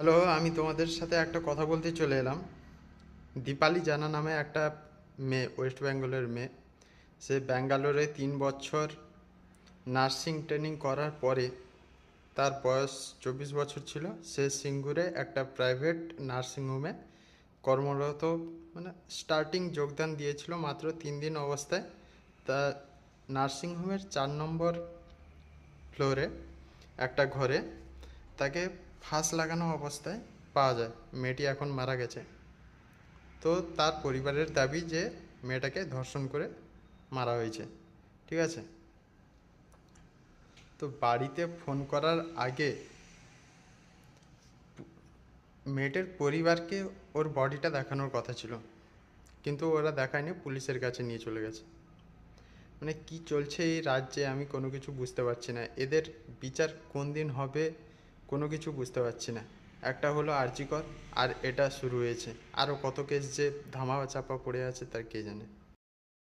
Hello আমি তোমাদের সাথে একটা কথা বলতে চলে এলাম। দীপালি জানা নামে একটা মেয়ে ওয়েস্ট বেঙ্গলের মেয়ে। সে ব্যাঙ্গালোরে তিন বছর নার্সিং ট্রেনিং করার পরে তার বয়স চব্বিশ বছর ছিল। সে সিঙ্গুরে একটা প্রাইভেট নার্সিংহোমে কর্মরত মানে স্টার্টিং যোগদান দিয়েছিল মাত্র তিন দিন অবস্থায়। তা নার্সিংহোমের চার নম্বর ফ্লোরে একটা ঘরে। তাকে ফাঁস লাগানো অবস্থায় পাওয়া যায়। মেয়েটি এখন মারা গেছে। তো তার পরিবারের দাবি যে মেয়েটাকে ধর্ষণ করে মারা হয়েছে। ঠিক আছে? তো বাড়িতে ফোন করার আগে মেয়েটার পরিবারকে ওর বডিটা দেখানোর কথা ছিল। কিন্তু ওরা দেখায়নি, পুলিশের কাছে নিয়ে চলে গেছে। মানে কি চলছে এই রাজ্যে আমি কোনো কিছু বুঝতে পারছি না। এদের বিচার কোন দিন হবে কোনো কিছু বুঝতে পারছি না। একটা হলো আর্যিকর আর এটা শুরু হয়েছে। আরও কত কেস যে ধামা চাপা পড়ে আছে তার কে জানে?